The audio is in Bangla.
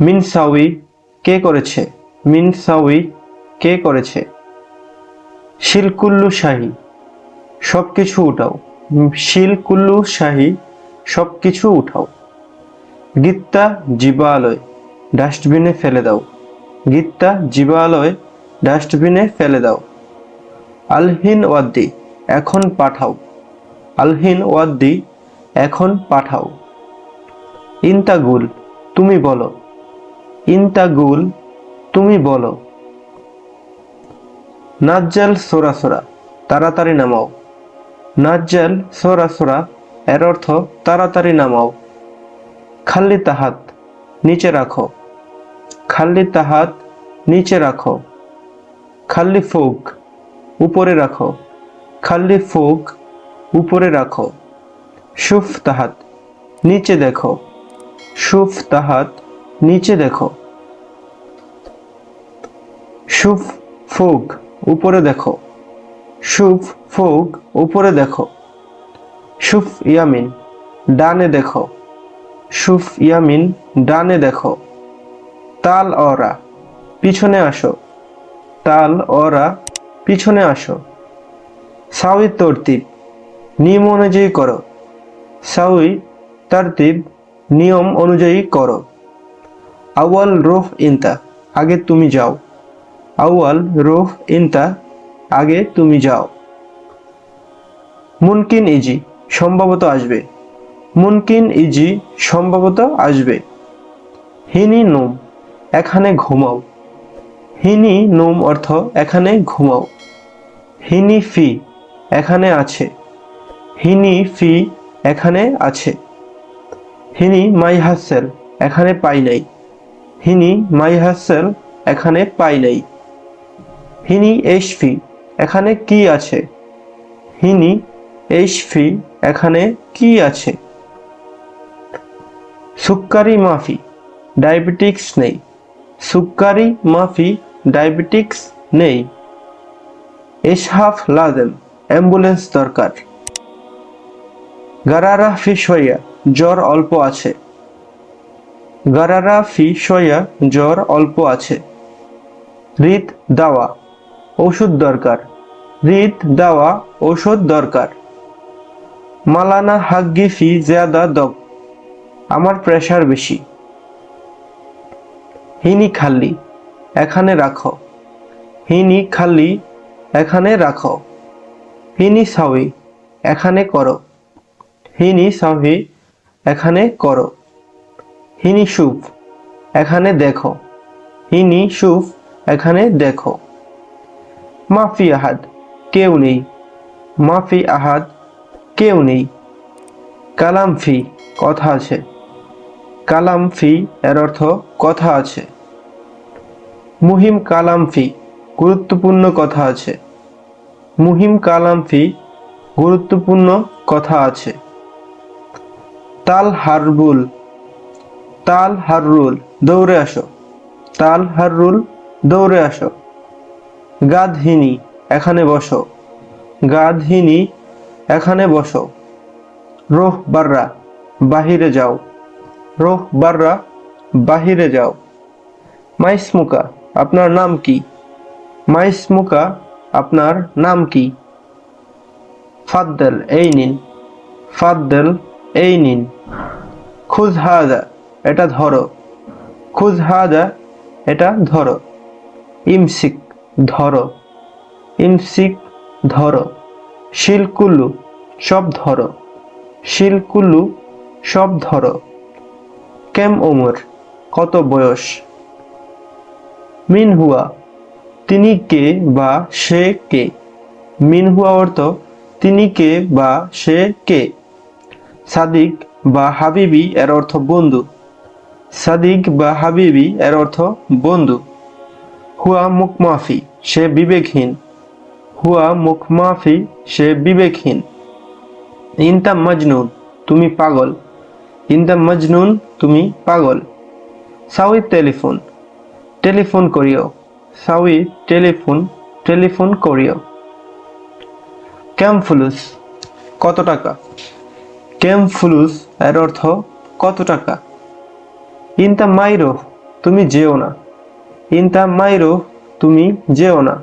মিন সাউই কে করেছে? মিন সাউই কে করেছে? শিলকুল্লু শাহী সব কিছু উঠাও। শিলকুল্লু শাহী সব কিছু উঠাও। গীতা জীবালয়, ডাস্টবিনে ফেলে দাও। গীতা জীবালয়, ডাস্টবিনে ফেলে দাও। আলহিন ওয়াদ্দি, এখন পাঠাও। আলহিন ওয়াদ্দি, এখন পাঠাও। ইন্তাগুল, তুমি বলো। ইন্তাগুল, তুমি বলো। নাজ্জাল, সোরা সোরা, তাড়াতাড়ি নামাও। নাজ্জাল, সোরা সোরা, এর অর্থ তাড়াতাড়ি নামাও। খাল্লি তাহাত, নিচে রাখো। খাল্লি তাহাত, নিচে রাখো। খাল্লি ফুক, উপরে রাখো। খাল্লি ফুক, উপরে রাখো। সুফ তাহাত, নিচে দেখো। সুফ তাহাত নিচে দেখো। সুফ ফুক উপরে দেখো। সুফ ফুক উপরে দেখো। সুফ ইয়ামিন, ডানে দেখো। সুফ ইয়ামিন, ডানে দেখো। তাল অরা, পিছনে আসো। তাল অরা, পিছনে আসো। সাউই তরতিব, নিয়ম অনুযায়ী করো। সাউই তারতিব, নিয়ম অনুযায়ী করো। আউয়াল রোহ ইনতা, আগে তুমি যাও। আউয়াল রোহ ইনতা, আগে তুমি যাও। মুনকিন ইজি, সম্ভবত আসবে। মুনকিন ইজি, সম্ভবত আসবে। হিনি নোম, এখানে ঘুমাও। হিনি নোম অর্থ এখানে ঘুমাও। হিনি ফি, এখানে আছে। হিনি ফি, এখানে আছে। হিনি মাই হাসেল এখানে পাই নাই। হিনি মাই হাসেল এখানে পাই নাই। হিনি এশফি এখানে কি আছে? হিনি এশফি এখানে কি আছে? সুক্কারি মাফি, ডায়াবেটিক্স নেই। সুক্কারি মাফি, ডায়াবেটিক্স নেই। এসহাফ লাদেম অ্যাম্বুলেন্স দরকার। গারারা ফিস সইয়া জ্বর অল্প আছে। গারারা ফি সইয়া জ্বর অল্প আছে। রিত দাওয়া, ওষুধ দরকার। রিত দাওয়া, ওষুধ দরকার। মালানা হাগ্গি ফি জিয়াদা দক আমার প্রেশার বেশি। হিনি খাল্লি, এখানে রাখো। হিনি খাল্লি, এখানে রাখো। হিনি সাউই এখানে করো। হিনি সাউহি এখানে করো। হিনি সুফ, এখানে দেখো। হিনি সুফ, এখানে দেখো। মাফি আহাদ, কেউ নেই। মাফি আহাদ, কেউ নেই। কালাম ফি, কথা আছে। কালাম ফি, এর অর্থ কথা আছে। মুহিম কালাম ফি, গুরুত্বপূর্ণ কথা আছে। মুহিম কালাম ফি, গুরুত্বপূর্ণ কথা আছে। তাল হারবুল তাল হাররুল দৌড়ে আসো। তাল হাররুল দৌড়ে আসো। গাধহিনী, এখানে বসো। গাধহিনী, এখানে বসো। রোহ বাররা, বাহিরে যাও। রোহ বাররা, বাহিরে যাও। মাইসমুকা, আপনার নাম কি? মাইসমুকা, আপনার নাম কি? ফাদ্দেল, এই নিন। ফাদ্দেল, এই নিন। খুজ হাজা এটা ধরো। খুজ হাজা, এটা ধরো। ইমসিক ধরো। ইমসিক, ধরো। শিলকুল্লু সব ধরো। শিলকুল্লু সব ধরো। কেম ওমর, কত বয়স? মিন হুয়া তিনি কে বা সে কে? মিন হুয়া অর্থ, তিনি কে বা সে কে? সাদিক বা হাবিবি, এর অর্থ বন্ধু। সাদিক বা হাবিবি এর অর্থ বন্ধু। হুয়া মুখমাফি, সে বিবেকহীন। হুয়া মুখমাফি, সে বিবেকহীন। ইনতা মজনুন, তুমি পাগল। ইনতা মজনুন, তুমি পাগল। সাউই টেলিফোন। টেলিফোন করিও। সাউই টেলিফোন টেলিফোন করিও। ক্যাম ফুলুস, কত টাকা? ক্যাম ফুলুস এর অর্থ কত টাকা? ইনতা মাইরো তুমি যেও না। ইনতা মাইরো তুমি যেও না।